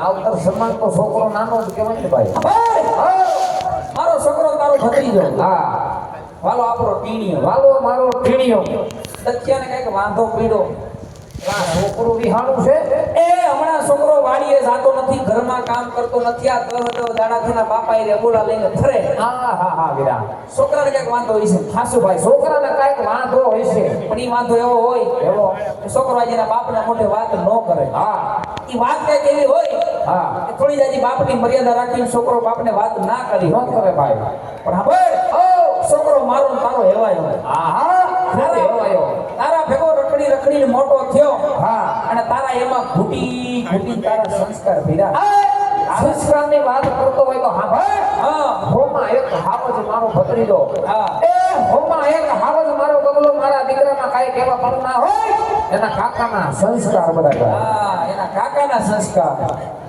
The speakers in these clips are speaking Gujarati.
માવતર સમાન તો છોકરો નાનો જ કહેવાય ને ભાઈ. મારો છોકરો તારો ભત્રીજો હા. વાલો આપણો ટીણીયો વાલો મારો ટીણીયો સત્યાને કંઈક વાંધો પીડો. આ છોકરું વિહાણું છે? એ હમણાં છોકરો વાડીએ જાતો નથી ઘરમાં કામ કરતો નથી. આ દહ દહ દાડાથી ના બાપા એ રેબોલા લઈને ફરે. હા હા હા વિરા છોકરાને કંઈક વાંધો હોય છે. હાસુ ભાઈ છોકરાને કાંઈક વાંધો હોય છે. પણ એ વાંધો એવો હોય એવો. છોકરો આજે બાપના મોઢે વાત ન કરે. હા. એ વાત કંઈક એવી હોય હા. થોડી જાજી બાપની મર્યાદા રાખીને છોકરો બાપને વાત ના કરી ન કરે ભાઈ. પણ હા ભાઈ ઓ છોકરો મારો તારો હેવાયો. હા હા હેવાયો. તારા ભેગો રખડી રખડીને મોટો થયો. હા. અને તારા એમાં ઘૂટી ઘૂટી તારા સંસ્કાર ભીરા. સંસ્કારની વાત કરતો હોય તો હા ભાઈ. હા. હોમાં એક હાવજ મારો ભત્રીજો. હા. એ હોમાં એક હાવજ મારો બગલો મારા દીકરામાં કાંઈ કહેવા પણ ના હોય. એના કાકાના સંસ્કાર બધા. હા. એના કાકાના સંસ્કાર.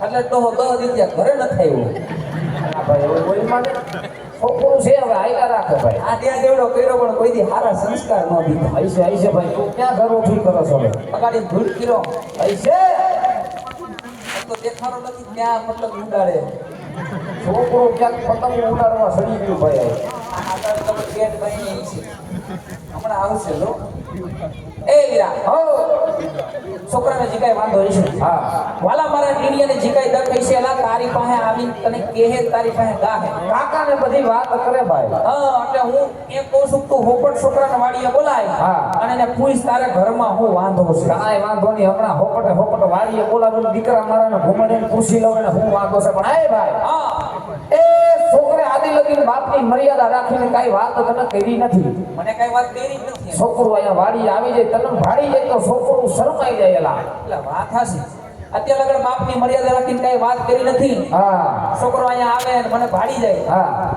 એટલે તો દહ દીધા ઘરે ન થયું ભાઈ એવું માને છોકરું છે હવે આયલા રાખે ભાઈ. આ ત્યાં જેવડો કર્યો પણ કોઈ દી સારા સંસ્કાર ન દીધા. હૈસે હૈસે ભાઈ તું ક્યાં ઘર ઉઠી કરો છો પગાડી ધૂળ કર્યો. હૈસે તો દેખાડો નથી ત્યાં મતલબ ઉડાડે. છોકરો ક્યાંક પતંગ ઉડાડવા સડી ગયું ભાઈ આગળ તમે ગેટ ભાઈ છે. હમણાં આવશે લો એ વીરા. હો છોકરાને જીકાય વાંધો નહીં હા. વાલા મારા ટીણીયાને જીકાય દક હશે એલા તારી પાસે આવી તને કેહે તારી પાસે ગાહે કાકાને બધી વાત કરે ભાઈ. હા એટલે હું એમ કહું છું તું હોપટ છોકરાને વાડીએ બોલાય હા. અને એને પૂછ તારે ઘરમાં હું વાંધો છે. કાંઈ વાંધો નહીં હમણાં હોપટે હોપટ વાડીએ બોલાવીને દીકરા મારાને ઘુમાડીને પૂછી લઉં ને હું વાંધો છે. પણ આય ભાઈ હા. એ આદિ બાપની મર્યાદા રાખીને કાંઈ વાત તને કરી નથી. મને કઈ વાત કરી નથી. છોકરું અહીંયા વાડી આવી જાય તને ભાડી જાય તો છોકરો શરમાઈ જાય એલા. એટલે વાત હશે. અત્યારે લગન બાપની મર્યાદા રાખીને કઈ વાત કરી નથી. હા. છોકરો અહીંયા આવે મને ભાડી જાય. હા.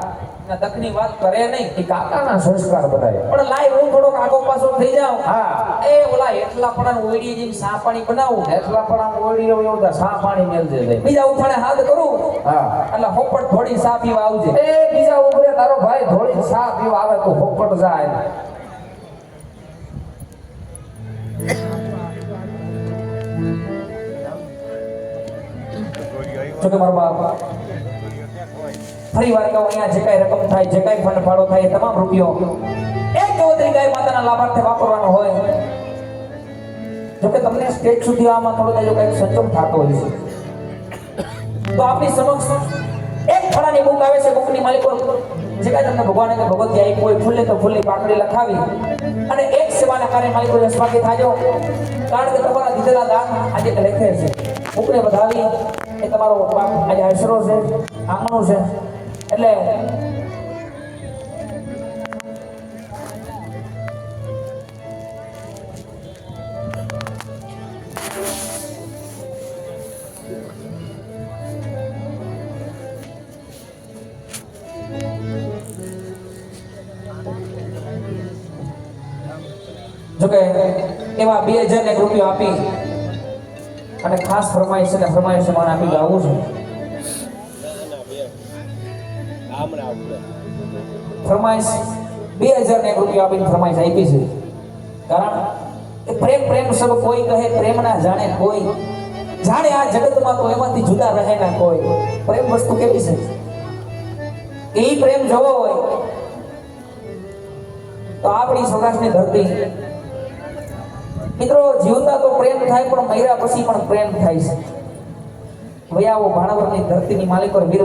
દખની વાત કરે નહીં એ કાકાના સંસ્કાર બધાય. પણ લાય હું થોડો કાકો પાછો થઈ જાઉં. હા. એ ઓલા એટલા પણ ઓઈડી જેમ સા પાણી બનાવું. એટલા પણ રહ્યો એવું સા પાણી મેલજે જાય બીજા ઉઠાણે હાથ કરું. હા. એટલે હોપટ થોડી સા પીવા આવજે. એ બીજા ઉભરે તારો ભાઈ થોડી સા પીવા આવે તો હોપટ જાય. જો મારો બાપ. ફરી વાર કહું, અહીંયા જે કાંઈ રકમ થાય, જે કાંઈ ફંડ ફાળો થાય તમામ રૂપિયો એક ચૌધરી ગાય માતાના લાભાર્થે વાપરવાનો હોય. જોકે તમને સ્ટેજ સુધી આમાં થોડો જો કંઈક સંચમ થતો હોય છે. તો આપણી સમક્ષ એક ફળાની બુક આવે છે, બુકની માલિકો જે કાંઈ તમને ભગવાને કે ભગવતી આવી હોય, ફૂલે તો ફૂલની પાકડી લખાવી અને એક સેવાના કાર્ય માલિકો યશવાકી થાજો. કારણ કે તમારા દીધેલા દાન આજે લખે છે. બુકને વધાવી એ તમારો આજે આશરો છે, આંગણું છે. એટલે જોકે એવા બે હજાર એક રૂપિયો આપી અને ખાસ ફરમાઈશ અને ફરમાઈશ મારે આપી ગાવું છે. ફરમાઈશ, બે હજાર ને રૂપિયા આપીને ફરમાઈશ આપી છે. કારણ એ પ્રેમ પ્રેમ સબ કોઈ કહે, પ્રેમ ના જાણે કોઈ. જાણે આ જગતમાં તો એમાંથી જુદા રહે ના કોઈ. પ્રેમ વસ્તુ કેવી છે? એ પ્રેમ જોવો હોય, તો આપણી સૌરાષ્ટ્રની ધરતી. મિત્રો, જીવતા તો પ્રેમ થાય, પણ મર્યા પછી પણ પ્રેમ થાય છે. વયાવો ભાણવરની ધરતીની માલિકો વીર